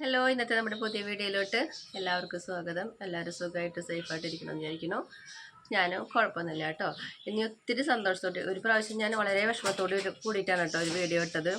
Hello ഇന്നത്തെ നമ്മുടെ പുതിയ വീഡിയോയിലോട്ട് എല്ലാവർക്കും സ്വാഗതം. എല്ലാവരും സുഖമായിട്ട് സേഫായിട്ട് ഇരിക്കണം എന്ന് വിചാരിക്കുന്നു. ഞാൻ കുഴപ്പമൊന്നുമില്ല കേട്ടോ. ഇനി ഒത്തിരി സന്തോഷത്തോടെ ഒരു പ്രാവശ്യം ഞാൻ വളരെ വിഷമത്തോട് കൂടിയിട്ടാണ് കേട്ടോ ഒരു വീഡിയോ ഇട്ടത്.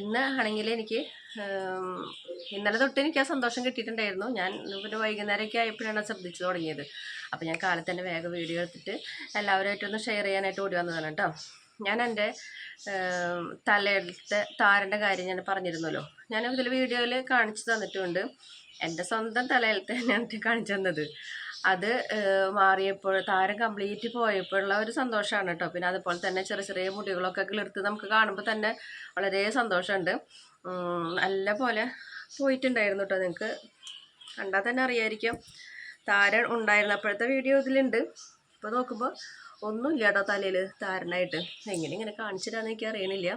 ഇന്ന് ആണെങ്കിൽ എനിക്ക് ഇന്നലെ തൊട്ട് എനിക്ക് ആ സന്തോഷം കിട്ടിയിട്ടുണ്ടായിരുന്നു. ഞാൻ പിന്നെ വൈകുന്നേരമൊക്കെ ആയപ്പോഴാണ് ശ്രദ്ധിച്ചു തുടങ്ങിയത്. അപ്പോൾ ഞാൻ കാലത്ത് തന്നെ വേഗം വീഡിയോ എടുത്തിട്ട് എല്ലാവരുമായിട്ടൊന്ന് ഷെയർ ചെയ്യാനായിട്ട് ഓടി വന്നതാണ് കേട്ടോ. ഞാൻ എന്റെ തലയിലത്തെ താരന്റെ കാര്യം ഞാൻ പറഞ്ഞിരുന്നല്ലോ. ഞാൻ ഇതിൽ വീഡിയോയിൽ കാണിച്ചു തന്നിട്ടുണ്ട്. എന്റെ സ്വന്തം തലയിലത്തെ ഞാൻ കാണിച്ചു തന്നത്. അത് മാറിയപ്പോൾ താരം കംപ്ലീറ്റ് പോയപ്പോഴുള്ള ഒരു സന്തോഷമാണ് കേട്ടോ. പിന്നെ അതുപോലെ തന്നെ ചെറിയ ചെറിയ മുടികളൊക്കെ കിളിർത്ത് നമുക്ക് കാണുമ്പോൾ തന്നെ വളരെ സന്തോഷമുണ്ട്. നല്ല പോലെ പോയിട്ടുണ്ടായിരുന്നു കേട്ടോ നിങ്ങൾക്ക് കണ്ടാൽ തന്നെ അറിയായിരിക്കും. താരൻ ഉണ്ടായിരുന്നപ്പോഴത്തെ വീഡിയോ ഇതിലുണ്ട്. ഇപ്പോൾ നോക്കുമ്പോൾ ഒന്നുമില്ല കേട്ടോ തലയിൽ താരനായിട്ട്. എങ്ങനെ ഇങ്ങനെ കാണിച്ചിട്ടാന്ന് എനിക്ക് അറിയണില്ല.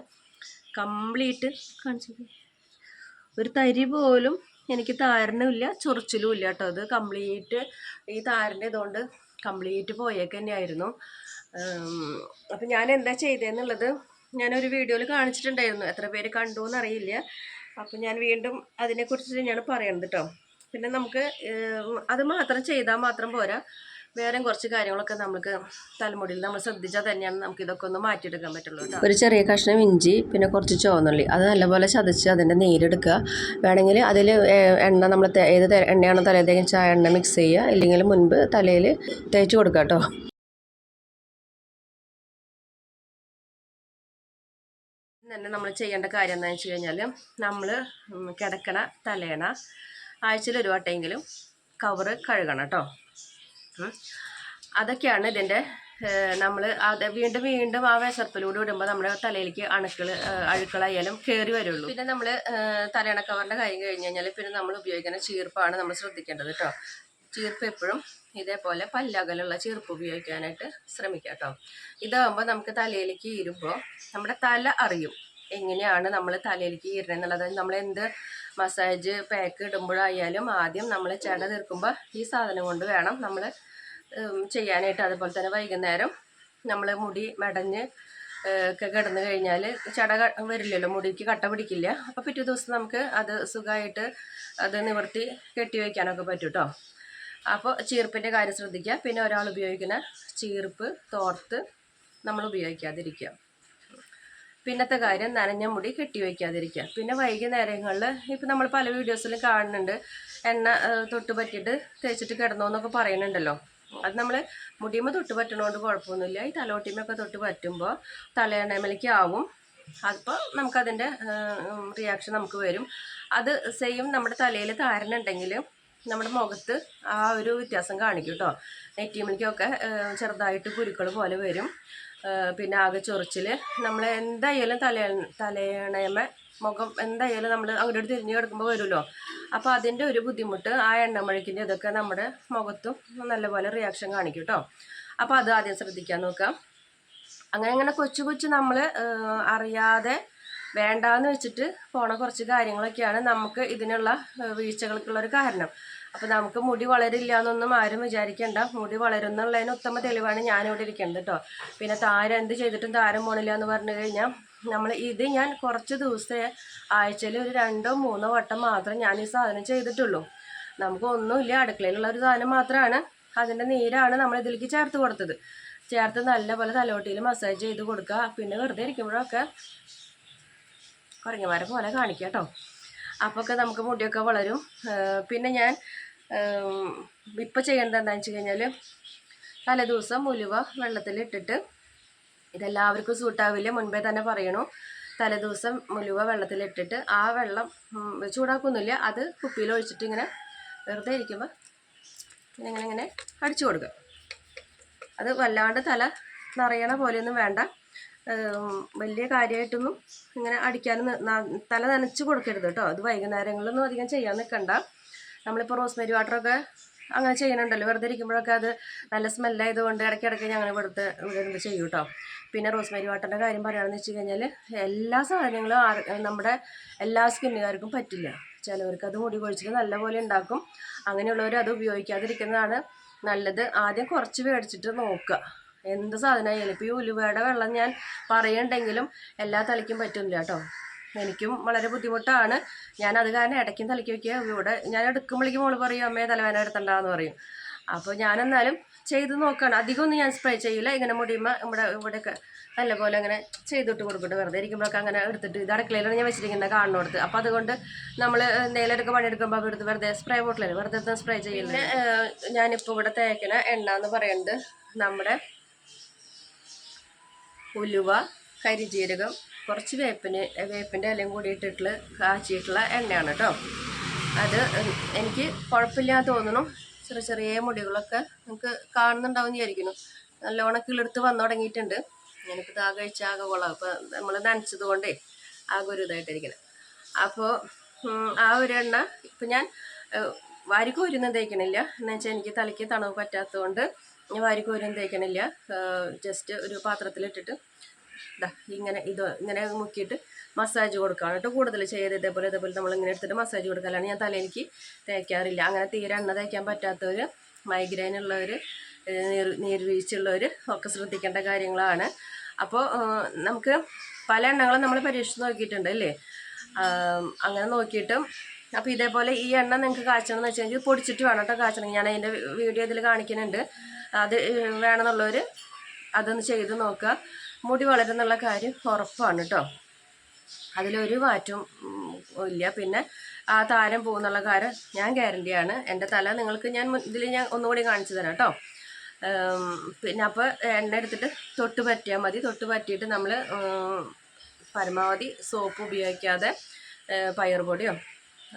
കംപ്ലീറ്റ് കാണിച്ചത് ഒരു തരി പോലും എനിക്ക് താരനുമില്ല ചൊറിച്ചിലും ഇല്ല കേട്ടോ അത് കംപ്ലീറ്റ് ഈ താരന്റെ ഇതുകൊണ്ട് കംപ്ലീറ്റ് പോയേക്ക് തന്നെയായിരുന്നു. അപ്പം ഞാൻ എന്താ ചെയ്തതെന്നുള്ളത് ഞാനൊരു വീഡിയോയിൽ കാണിച്ചിട്ടുണ്ടായിരുന്നു. എത്ര പേര് കണ്ടു എന്നറിയില്ല അപ്പം ഞാൻ വീണ്ടും അതിനെക്കുറിച്ച് ഞാൻ പറയുന്നത് കേട്ടോ. പിന്നെ നമുക്ക് അത് മാത്രം ചെയ്താൽ മാത്രം പോരാ. വേറെയും കുറച്ച് കാര്യങ്ങളൊക്കെ നമുക്ക് തലമുടിയിൽ നമ്മൾ ശ്രദ്ധിച്ചാൽ തന്നെയാണ് നമുക്ക് ഇതൊക്കെ ഒന്ന് മാറ്റിയെടുക്കാൻ പറ്റുള്ളൂ ഒരു ചെറിയ കഷ്ണം ഇഞ്ചി പിന്നെ കുറച്ച് ചുവന്നുള്ളി. അത് നല്ലപോലെ ചതച്ച് അതിന്റെ നീരെടുക്കുക. വേണമെങ്കിൽ അതിൽ എണ്ണ നമ്മൾ ഏത് എണ്ണയാണോ തലയിൽ തേച്ച് ആ എണ്ണ മിക്സ് ചെയ്യുക. ഇല്ലെങ്കിൽ മുൻപ് തലയിൽ തേച്ച് കൊടുക്കുക കേട്ടോ. തന്നെ നമ്മൾ ചെയ്യേണ്ട കാര്യം എന്താണെന്ന് വെച്ച് കഴിഞ്ഞാൽ നമ്മൾ കിടക്കണ തലേണ ആഴ്ചയിൽ ഒരു വട്ടമെങ്കിലും കവറ് കഴുകണം കേട്ടോ. അതൊക്കെയാണ് ഇതിന്റെ നമ്മൾ അത് വീണ്ടും വീണ്ടും ആ വിശപ്പിലൂടെ ഇടുമ്പോൾ നമ്മുടെ തലയിലേക്ക് അണുക്കൾ അഴുക്കളായാലും കയറി വരുള്ളൂ. പിന്നെ നമ്മൾ തലയണക്കവറിന്റെ കൈ കഴിഞ്ഞ് കഴിഞ്ഞാൽ പിന്നെ നമ്മൾ ഉപയോഗിക്കുന്ന ചീർപ്പാണ് നമ്മൾ ശ്രദ്ധിക്കേണ്ടത് കേട്ടോ ചീർപ്പ് എപ്പോഴും ഇതേപോലെ പല്ലകലുള്ള ചീർപ്പ് ഉപയോഗിക്കാനായിട്ട് ശ്രമിക്കാം കേട്ടോ ഇതാകുമ്പോൾ നമുക്ക് തലയിലേക്ക് ഇരുമ്പോൾ നമ്മുടെ തല അറിയും. എങ്ങനെയാണ് നമ്മൾ തലയിലേക്ക് കീറുന്നത് എന്നുള്ളത് നമ്മൾ എന്ത് മസാജ് പാക്ക് ഇടുമ്പോഴായാലും ആദ്യം നമ്മൾ ചെട തീർക്കുമ്പോൾ ഈ സാധനം കൊണ്ട് വേണം നമ്മൾ ചെയ്യാനായിട്ട്. അതുപോലെ തന്നെ വൈകുന്നേരം നമ്മൾ മുടി മെടഞ്ഞ് ഒക്കെ കിടന്നു കഴിഞ്ഞാൽ ചട വരില്ലല്ലോ മുടിക്ക് കട്ട പിടിക്കില്ല. അപ്പോൾ പിറ്റേ ദിവസം നമുക്ക് അത് സുഖമായിട്ട് അത് നിവർത്തി കെട്ടി വയ്ക്കാനൊക്കെ പറ്റും കേട്ടോ അപ്പോൾ ചീർപ്പിന്റെ കാര്യം ശ്രദ്ധിക്കുക. പിന്നെ ഒരാൾ ഉപയോഗിക്കുന്ന ചീർപ്പ് തോർത്ത് നമ്മൾ ഉപയോഗിക്കാതിരിക്കുക. പിന്നത്തെ കാര്യം നനഞ്ഞ മുടി കെട്ടി വയ്ക്കാതിരിക്കുക. പിന്നെ വൈകുന്നേരങ്ങളിൽ ഇപ്പം നമ്മൾ പല വീഡിയോസിലും കാണുന്നുണ്ട്. എണ്ണ തൊട്ട് പറ്റിയിട്ട് തേച്ചിട്ട് കിടന്നു എന്നൊക്കെ പറയുന്നുണ്ടല്ലോ. അത് നമ്മൾ മുടിയുമ്പോൾ തൊട്ട് പറ്റണോണ്ട് കുഴപ്പമൊന്നുമില്ല. ഈ തലോട്ടിമൊക്കെ തൊട്ട് പറ്റുമ്പോൾ തലയെണ്ണമേലേക്ക് ആവും. അപ്പോൾ നമുക്കതിന്റെ റിയാക്ഷൻ നമുക്ക് വരും. അത് സെയിം നമ്മുടെ തലയിൽ താരനുണ്ടെങ്കിൽ നമ്മുടെ മുഖത്ത് ആ ഒരു വ്യത്യാസം കാണിക്കും കേട്ടോ നെറ്റിമിലേക്കൊക്കെ ചെറുതായിട്ട് കുരുക്കൾ പോലെ വരും. പിന്നെ ആകെ ചൊറിച്ചിൽ നമ്മൾ എന്തായാലും തല തലയണയമ മുഖം എന്തായാലും നമ്മൾ അങ്ങോട്ട് തിരിഞ്ഞ് കിടക്കുമ്പോൾ വരുമല്ലോ അപ്പോൾ അതിന്റെ ഒരു ബുദ്ധിമുട്ട് ആ എണ്ണമഴക്കിന്റെ ഇതൊക്കെ നമ്മുടെ മുഖത്തും നല്ലപോലെ റിയാക്ഷൻ കാണിക്കും കേട്ടോ അപ്പോൾ അത് ആദ്യം ശ്രദ്ധിക്കാൻ നോക്കാം. അങ്ങനെ അങ്ങനെ കൊച്ചു കൊച്ചു നമ്മൾ അറിയാതെ വേണ്ടാന്ന് വെച്ചിട്ട് പോണ കുറച്ച് കാര്യങ്ങളൊക്കെയാണ് നമുക്ക് ഇതിനുള്ള വീഴ്ചകൾക്കുള്ളൊരു കാരണം. അപ്പോൾ നമുക്ക് മുടി വളരില്ല എന്നൊന്നും ആരും വിചാരിക്കേണ്ട. മുടി വളരുന്നുള്ളതിന് ഉത്തമ തെളിവാണ് ഞാനിവിടെ ഇരിക്കുന്നത് കേട്ടോ പിന്നെ താരം എന്ത് ചെയ്തിട്ടും താരം പോണില്ല എന്ന് പറഞ്ഞു കഴിഞ്ഞാൽ നമ്മൾ ഇത് ഞാൻ കുറച്ച് ദിവസത്തെ ആഴ്ചയിൽ ഒരു രണ്ടോ മൂന്നോ വട്ടം മാത്രം ഞാൻ ഈ സാധനം ചെയ്തിട്ടുള്ളൂ. നമുക്ക് ഒന്നുമില്ല അടുക്കളയിലുള്ള ഒരു സാധനം മാത്രമാണ് അതിന്റെ നീരാണ് നമ്മൾ ഇതിലേക്ക് ചേർത്ത് കൊടുത്തത്. ചേർത്ത് നല്ലപോലെ തലോട്ടിയിൽ മസാജ് ചെയ്ത് കൊടുക്കുക. പിന്നെ വെറുതെ ഇരിക്കുമ്പോഴൊക്കെ കുരങ്ങന്മാരെ പോലെ കാണിക്കുക കേട്ടോ. അപ്പോൾ ഒക്കെ നമുക്ക് മുടിയൊക്കെ വളരും. പിന്നെ ഞാൻ ഇപ്പോൾ ചെയ്യേണ്ടത് എന്താണെന്ന് വെച്ച് കഴിഞ്ഞാൽ തലേദിവസം ഉലുവ വെള്ളത്തിലിട്ടിട്ട് ഇതെല്ലാവർക്കും സൂട്ടാവില്ല മുൻപേ തന്നെ പറയണു. തലേദിവസം ഉലുവ വെള്ളത്തിലിട്ടിട്ട് ആ വെള്ളം ചൂടാക്കുന്നില്ല. അത് കുപ്പിയിൽ ഒഴിച്ചിട്ട് ഇങ്ങനെ വെറുതെ ഇരിക്കുമ്പോൾ ഇങ്ങനെ ഇങ്ങനെ ഇങ്ങനെ അടിച്ചു കൊടുക്കുക. അത് വല്ലാണ്ട് തല നിറയണ പോലെയൊന്നും വേണ്ട. വലിയ കാര്യമായിട്ടൊന്നും ഇങ്ങനെ അടിക്കാനും തല നനച്ച് കൊടുക്കരുത് കേട്ടോ അത് വൈകുന്നേരങ്ങളിലൊന്നും അധികം ചെയ്യാൻ നിൽക്കണ്ട നമ്മളിപ്പോൾ റോസ്മേരി വാട്ടറൊക്കെ അങ്ങനെ ചെയ്യണുണ്ടല്ലോ. വെറുതെ ഇരിക്കുമ്പോഴൊക്കെ അത് നല്ല സ്മെല്ലായതുകൊണ്ട് ഇടയ്ക്കിടയ്ക്ക് ഞങ്ങൾ ഇവിടുത്തെ ഇവിടെ ഇരുന്ന് ചെയ്യും കേട്ടോ പിന്നെ റോസ്മേരി വാട്ടറിന്റെ കാര്യം പറയുകയാണെന്ന് വെച്ച് കഴിഞ്ഞാൽ എല്ലാ സാധനങ്ങളും നമ്മുടെ എല്ലാ സ്കിന്നുകാർക്കും പറ്റില്ല. ചിലവർക്ക് അത് മുടി കൊഴിച്ചിട്ട് നല്ലപോലെ ഉണ്ടാക്കും. അങ്ങനെയുള്ളവർ അത് ഉപയോഗിക്കാതിരിക്കുന്നതാണ് നല്ലത്. ആദ്യം കുറച്ച് മേടിച്ചിട്ട് നോക്കുക. എന്ത് സാധനമായാലും ഇപ്പോൾ ഈ ഉലുവയുടെ വെള്ളം ഞാൻ പറയണ്ടെങ്കിലും എല്ലാ തലയ്ക്കും പറ്റില്ല കേട്ടോ. എനിക്കും വളരെ ബുദ്ധിമുട്ടാണ്. ഞാൻ അത് കാരണം ഇടയ്ക്കും തലയ്ക്ക് വയ്ക്കുക ഇവിടെ ഞാൻ എടുക്കുമ്പോഴേക്കും മോൾ പറയും അമ്മയെ തലവേന എടുത്തണ്ടെന്ന് പറയും. അപ്പോൾ ഞാനെന്നാലും ചെയ്ത് നോക്കുകയാണ് അധികമൊന്നും ഞാൻ സ്പ്രേ ചെയ്യില്ല. ഇങ്ങനെ മുടിയുമ്പോൾ ഇവിടെ ഇവിടെയൊക്കെ നല്ലപോലെ അങ്ങനെ ചെയ്തിട്ട് കൊടുക്കട്ടെ. വെറുതെ ഇരിക്കുമ്പോഴൊക്കെ അങ്ങനെ എടുത്തിട്ട് ഇത് അടുക്കളയിലാണ് ഞാൻ വെച്ചിരിക്കുന്നത് കാണുന്നോടത്ത്. അപ്പോൾ അതുകൊണ്ട് നമ്മൾ എന്തെങ്കിലുമൊക്കെ പണിയെടുക്കുമ്പോൾ അപ്പോൾ എടുത്ത് വെറുതെ സ്പ്രേ ബോട്ടിലല്ലേ വെറുതെ സ്പ്രേ ചെയ്യില്ല. ഞാനിപ്പോൾ ഇവിടെ തേക്കണ എണ്ണ എന്ന് പറയുന്നത് നമ്മുടെ ഉലുവ കരിജീരകം കുറച്ച് വേപ്പിന് വേപ്പിന്റെ ഇലയും കൂടി ഇട്ടിട്ടുള്ള കാച്ചിയിട്ടുള്ള എണ്ണയാണ് കേട്ടോ അത് എനിക്ക് കുഴപ്പമില്ലാന്ന് തോന്നുന്നു. ചെറിയ ചെറിയ മുടികളൊക്കെ നമുക്ക് കാണുന്നുണ്ടാവും വിചാരിക്കുന്നു. നല്ലോണം കിളിർത്ത് വന്നു തുടങ്ങിയിട്ടുണ്ട്. ഞാനിപ്പോൾ താ കഴിച്ച ആകെ കൊള്ളാം. അപ്പോൾ നമ്മൾ നനച്ചത് കൊണ്ടേ ആകെ ഒരു ഇതായിട്ടിരിക്കണം അപ്പോൾ ആ ഒരു എണ്ണ ഇപ്പം ഞാൻ വാരിക്കോരൊന്നും തേക്കണില്ല. എന്നുവെച്ചാൽ എനിക്ക് തലയ്ക്ക് തണുവ് പറ്റാത്തതുകൊണ്ട് ഞാൻ വാരിക്കോരൊന്നും തേക്കണില്ല. ജസ്റ്റ് ഒരു പാത്രത്തിലിട്ടിട്ട് ദാ ഇങ്ങനെ ഇത് ഇങ്ങനെ മുക്കിയിട്ട് മസാജ് കൊടുക്കുകയാണ് കേട്ടോ കൂടുതൽ ചെയ്ത് ഇതേപോലെ ഇതേപോലെ നമ്മൾ ഇങ്ങനെ എടുത്തിട്ട് മസാജ് കൊടുക്കലാണ്. ഞാൻ തലയിലേക്ക് തേക്കാറില്ല. അങ്ങനെ തീരെ എണ്ണ തേക്കാൻ പറ്റാത്തവർ മൈഗ്രെയിൻ ഉള്ളവർ നീർ നീർവീഴ്ചയുള്ളവർ ഒക്കെ ശ്രദ്ധിക്കേണ്ട കാര്യങ്ങളാണ്. അപ്പോൾ നമുക്ക് പല എണ്ണകളും നമ്മൾ പരീക്ഷിച്ച് നോക്കിയിട്ടുണ്ട് അല്ലേ? അങ്ങനെ നോക്കിയിട്ടും അപ്പോൾ ഇതേപോലെ ഈ എണ്ണ നിങ്ങൾക്ക് കാച്ചണം എന്ന് വെച്ചാൽ പൊടിച്ചിട്ട് വേണം കേട്ടോ കാച്ചണം. ഞാൻ അതിന്റെ വീഡിയോ ഇതിൽ കാണിക്കുന്നുണ്ട്. അത് വേണമെന്നുള്ളവർ അതൊന്ന് ചെയ്ത് നോക്കുക. മുടി വളരുന്നുള്ള കാര്യം ഉറപ്പാണ് കേട്ടോ അതിലൊരു മാറ്റവും ഇല്ല. പിന്നെ ആ താരം പോകുന്നുള്ള കാര്യം ഞാൻ ഗ്യാരണ്ടിയാണ് എന്റെ തല നിങ്ങൾക്ക് ഞാൻ ഇതിൽ ഞാൻ ഒന്നുകൂടി കാണിച്ചു തരാം കേട്ടോ പിന്നെ അപ്പോൾ എണ്ണ എടുത്തിട്ട് തൊട്ട് പറ്റിയാൽ മതി. തൊട്ട് പറ്റിയിട്ട് നമ്മൾ പരമാവധി സോപ്പ് ഉപയോഗിക്കാതെ പയർ പയറുപൊടിയോ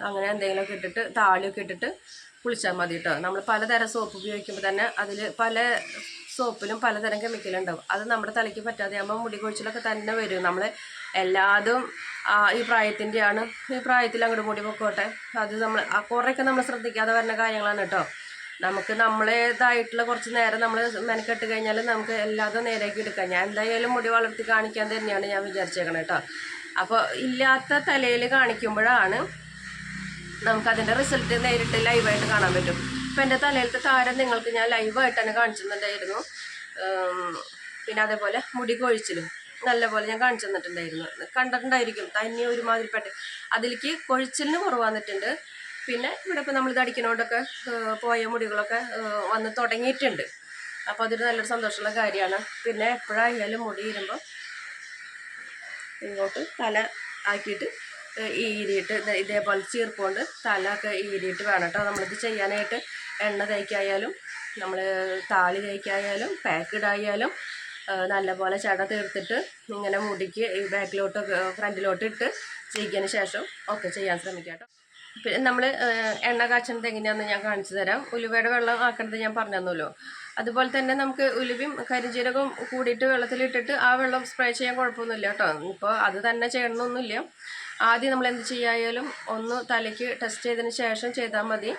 അങ്ങനെ എന്തെങ്കിലുമൊക്കെ ഇട്ടിട്ട് താളിയൊക്കെ ഇട്ടിട്ട് കുളിച്ചാൽ മതി കേട്ടോ നമ്മൾ പലതരം സോപ്പ് ഉപയോഗിക്കുമ്പോൾ തന്നെ അതിൽ പല സോപ്പിലും പലതരം കെമിക്കൽ ഉണ്ടാവും. അത് നമ്മുടെ തലയ്ക്ക് പറ്റാതെ ആകുമ്പോൾ മുടി കൊഴിച്ചിലൊക്കെ തന്നെ വരും. നമ്മൾ എല്ലാതും ഈ പ്രായത്തിന്റെയാണ് ഈ പ്രായത്തിൽ അങ്ങോട്ട് മുടി പൊക്കോട്ടെ. അത് നമ്മൾ കുറേയൊക്കെ നമ്മൾ ശ്രദ്ധിക്കാതെ വരുന്ന കാര്യങ്ങളാണ് കേട്ടോ നമുക്ക് നമ്മളേതായിട്ടുള്ള കുറച്ച് നേരം നമ്മൾ മെനക്കെട്ട് കഴിഞ്ഞാൽ നമുക്ക് എല്ലാതും നേരേക്ക് എടുക്കാം. ഞാൻ എന്തായാലും മുടി വളർത്തി കാണിക്കാൻ തന്നെയാണ് ഞാൻ വിചാരിച്ചേക്കണേ കേട്ടോ അപ്പോൾ ഇല്ലാത്ത തലയിൽ കാണിക്കുമ്പോഴാണ് നമുക്കതിന്റെ റിസൾട്ട് നേരിട്ട് ലൈവായിട്ട് കാണാൻ പറ്റും. അപ്പം എന്റെ തലയിലത്തെ താരം നിങ്ങൾക്ക് ഞാൻ ലൈവായിട്ട് തന്നെ ഉം, പിന്നെ അതേപോലെ മുടി കൊഴിച്ചിലും നല്ലപോലെ ഞാൻ കാണിച്ചു തന്നിട്ടുണ്ടായിരുന്നു. കണ്ടിട്ടുണ്ടായിരിക്കും. തന്നെ ഒരുമാതിരിപ്പെട്ട് അതിലേക്ക് കൊഴിച്ചിലിന് കുറവാന്നിട്ടുണ്ട് പിന്നെ ഇവിടെ നമ്മൾ അടിക്കണോണ്ടൊക്കെ ഏഹ്, പോയ മുടികളൊക്കെ വന്ന് തുടങ്ങിയിട്ടുണ്ട്. അപ്പോൾ അതൊരു നല്ലൊരു സന്തോഷമുള്ള കാര്യമാണ്. പിന്നെ എപ്പോഴായാലും മുടി ഇരുമ്പോൾ ഇങ്ങോട്ട് തല ആക്കിയിട്ട് ഈരിയിട്ട് ഇതേപോലെ ചീർപ്പുകൊണ്ട് തലയൊക്കെ ഈരിയിട്ട് വേണം കേട്ടോ. നമ്മളിത് ചെയ്യാനായിട്ട് എണ്ണ തേക്കായാലും നമ്മൾ താളി തേക്കായാലും പാക്ക് ഇടായാലും നല്ലപോലെ ചട തീർത്തിട്ട് ഇങ്ങനെ മുടിക്ക് ഈ ബാക്കിലോട്ട് ഫ്രണ്ടിലോട്ട് ഇട്ട് ചെയ്യിച്ചതിന് ശേഷം ഒക്കെ ചെയ്യാൻ ശ്രമിക്കാം കേട്ടോ. പിന്നെ നമ്മൾ എണ്ണ കാച്ചണത് എങ്ങനെയാണെന്ന് ഞാൻ കാണിച്ചു തരാം. ഉലുവയുടെ വെള്ളം ആക്കണത് ഞാൻ പറഞ്ഞു തന്നല്ലോ അതുപോലെ തന്നെ നമുക്ക് ഉലുവയും കരിഞ്ജീരകവും കൂടിയിട്ട് വെള്ളത്തിലിട്ടിട്ട് ആ വെള്ളം സ്പ്രേ ചെയ്യാൻ കുഴപ്പമൊന്നുമില്ല കേട്ടോ. ഇപ്പോൾ അത് തന്നെ ചെയ്യണമെന്നൊന്നുമില്ല ആദ്യം നമ്മൾ എന്ത് ചെയ്യായാലും ഒന്ന് തലയ്ക്ക് ടെസ്റ്റ് ചെയ്തതിന് ശേഷം ചെയ്താൽ മതി.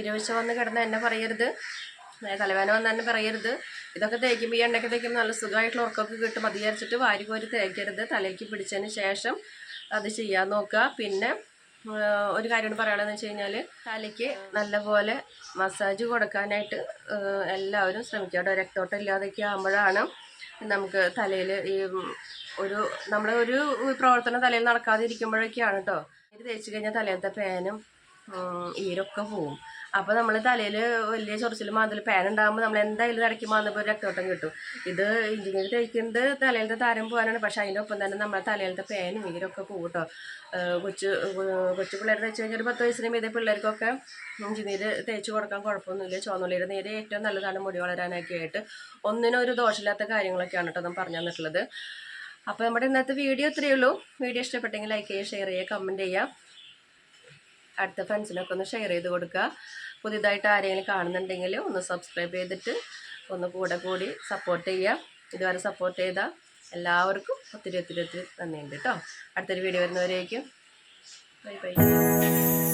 ഇരുവശ വന്ന് കിടന്ന് എന്നെ പറയരുത്. തലവേന വന്ന് തന്നെ പറയരുത്. ഇതൊക്കെ തേക്കുമ്പോൾ ഈ എണ്ണയൊക്കെ തേക്കുമ്പോൾ നല്ല സുഖമായിട്ടുള്ള ഉറക്കമൊക്കെ കിട്ടും. അത് വിചാരിച്ചിട്ട് വാരി കോരി തേക്കരുത്. തലയ്ക്ക് പിടിച്ചതിന് ശേഷം അത് ചെയ്യാൻ നോക്കുക. പിന്നെ ഒരു കാര്യം പറയുകയാണെന്ന് വെച്ച് കഴിഞ്ഞാൽ തലയ്ക്ക് നല്ലപോലെ മസാജ് കൊടുക്കാനായിട്ട് എല്ലാവരും ശ്രമിക്കുക. കേട്ടോ രക്തോട്ടം ഇല്ലാതൊക്കെ ആകുമ്പോഴാണ് നമുക്ക് തലയിൽ ഈ ഒരു നമ്മുടെ ഒരു പ്രവർത്തനം തലയിൽ നടക്കാതിരിക്കുമ്പോഴൊക്കെയാണ് കേട്ടോ ഇത് തേച്ച് കഴിഞ്ഞാൽ തലേത്തെ പേനും ഈരൊക്കെ പോവും. അപ്പോൾ നമ്മൾ തലയിൽ വലിയ ചൊറിച്ചിൽ മാന്തൽ പാൻ ഉണ്ടാകുമ്പോൾ നമ്മൾ എന്തായാലും ഇടയ്ക്ക് മാന്നപ്പോൾ രക്തോട്ടം കിട്ടും. ഇത് ഇഞ്ചിനീർ തേക്കുന്നത് തലയിലത്തെ താരം പോകാനാണ് പക്ഷേ അതിന്റെ ഒപ്പം തന്നെ നമ്മുടെ തലയിലത്തെ പാൻ ഈരൊക്കെ പോകും കേട്ടോ കൊച്ചു കൊച്ചു പിള്ളേർ തേച്ച് കഴിഞ്ഞാൽ ഒരു പത്ത് വയസ്സിന് മീതെ പിള്ളേർക്കൊക്കെ ഇഞ്ചിനീർ തേച്ച് കൊടുക്കാൻ കുഴപ്പമൊന്നുമില്ല. ചുവന്നുള്ളിയുടെ നീര് ഏറ്റവും നല്ലതാണ് മുടി വളരാനൊക്കെ ആയിട്ട്. ഒന്നിനും ഒരു ദോഷമില്ലാത്ത കാര്യങ്ങളൊക്കെയാണ് കേട്ടോ നമ്മൾ പറഞ്ഞു തന്നിട്ടുള്ളത്. അപ്പോൾ നമ്മുടെ ഇന്നത്തെ വീഡിയോ ഇത്രയേ ഉള്ളൂ. വീഡിയോ ഇഷ്ടപ്പെട്ടെങ്കിൽ ലൈക്ക് ചെയ്യുക ഷെയർ ചെയ്യുക കമന്റ് ചെയ്യുക. അടുത്ത ഫ്രണ്ട്സിനൊക്കെ ഒന്ന് ഷെയർ ചെയ്ത് കൊടുക്കുക. പുതിയതായിട്ട് ആരെങ്കിലും കാണുന്നുണ്ടെങ്കിൽ ഒന്ന് സബ്സ്ക്രൈബ് ചെയ്തിട്ട് ഒന്ന് കൂടെ കൂടി സപ്പോർട്ട് ചെയ്യുക. ഇതുവരെ സപ്പോർട്ട് ചെയ്ത എല്ലാവർക്കും ഒത്തിരി ഒത്തിരി ഒത്തിരി നന്ദിയുണ്ട് കേട്ടോ. അടുത്തൊരു വീഡിയോ വരുന്നവരേക്കും. Bye bye